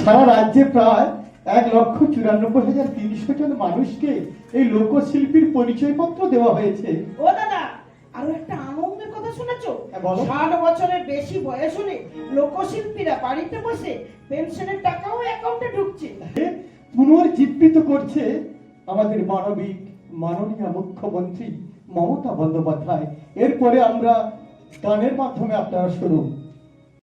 সারা রাজ্যে প্রায় এক লক্ষ চুরানব্বই হাজার তিনশো জন মানুষকে এই লোকশিল্পীর পরিচয়পত্র দেওয়া হয়েছে। ও দাদা আরও একটা আনন্দের কথা শুনেছো? হ্যাঁ, ষাট বছরের বেশি বয়স হলে লোকশিল্পীরা বাড়িতে বসে পেনশনের টাকাও অ্যাকাউন্টে ঢুকছে। পুনর্জীবিত করছে আমাদের মানবিক মাননীয় মুখ্যমন্ত্রী মমতা বন্দ্যোপাধ্যায়। এরপরে আমরা গানের মাধ্যমে আপনারা শুনুন।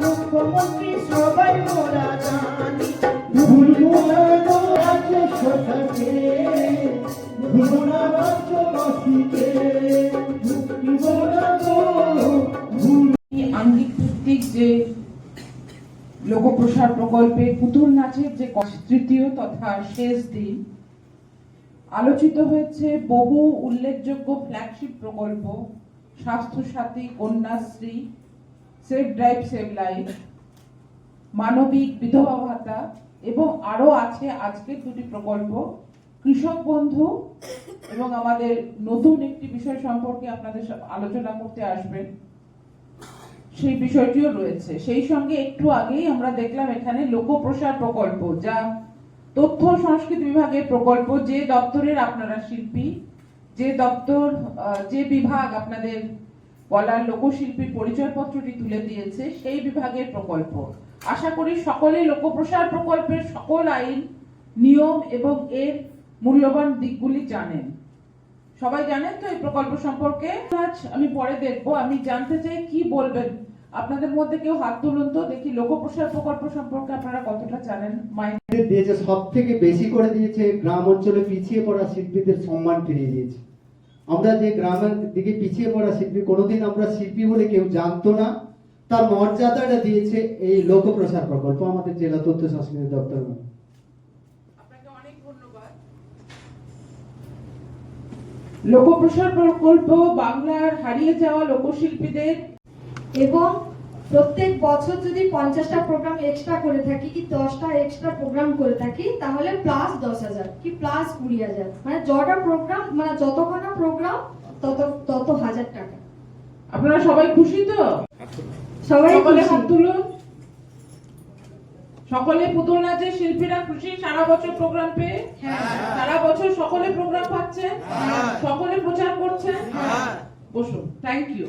মুখ্যমন্ত্রী সবাই লোকপ্রসার প্রকল্পে পুতুল নাচের যে তৃতীয় তথা শেষ দিন আলোচিত হয়েছে বহু উল্লেখযোগ্য ফ্ল্যাগশিপ প্রকল্প, Swasthya Sathi, Kanyashree save drive save life মানবিক বিধবা ভাতা এবং আরও আছে আজকের দুটি প্রকল্প। কৃষক বন্ধু এবং আমাদের নতুন একটি বিষয় সম্পর্কে আপনাদের আলোচনা করতে আসবেন। সেই বিষয়টিও রয়েছে। সেই সঙ্গে একটু আগেই আমরা দেখলাম এখানে লোকপ্রসার প্রকল্প, যা তথ্য সংস্কৃতি বিভাগের প্রকল্প, যে দপ্তরের আপনারা শিল্পী, যে দপ্তর যে বিভাগ আপনাদের বলার লোকশিল্পীর পরিচয়পত্রটি তুলে দিয়েছে, সেই বিভাগের প্রকল্প। আশা করি সকলে লোকপ্রসার প্রকল্পের সকল আইন, নিয়ম এবং এর মূল্যবান দিকগুলি জানেন। সবাই জানেন তো এই প্রকল্প সম্পর্কে? আজ আমি পরে দেখব, আমি জানতে চাই কি বলবেন আপনাদের মধ্যে কেউ হাত তুলুন তো? দেখি লোকপ্রসার প্রকল্প সম্পর্কে আপনারা কতটা জানেন? মাই দিয়েছে সব থেকে বেশি করে দিয়েছে গ্রাম অঞ্চলে পিছিয়ে পড়া শিল্পীদের সম্মান ফিরিয়ে দিয়েছে। আমরা যে গ্রামের দিকে পিছিয়ে পড়া শিল্পী কোনোদিন আমরা শিল্পী বলে কেউ জানতো না। তার মর্যাদাটা দিয়েছে এই লোকপ্রসার প্রকল্প আমাদের জেলা তথ্য সংস্কৃতি দপ্তর। লোকপ্রসার প্রকল্প বাংলার হারিয়ে যাওয়া লোকশিল্পীদের এবং প্রত্যেক বছর যদি পঞ্চাশটা প্রোগ্রাম এক্সট্রা করে থাকি কি দশটা এক্সট্রা প্রোগ্রাম করে থাকি তাহলে প্লাস দশ হাজার কি প্লাস কুড়ি হাজার। মানে যটা প্রোগ্রাম মানে যতখানা প্রোগ্রাম তত তত হাজার টাকা। আপনারা সবাই খুশি তো? সবাই সকলে হাত তুলুন। সকলে পুতুল নাচের শিল্পীরা খুশি সারা বছর প্রোগ্রাম পেয়ে? সারা বছর সকলে প্রোগ্রাম পাচ্ছে? সকলে প্রচার করছে? বসুন thank you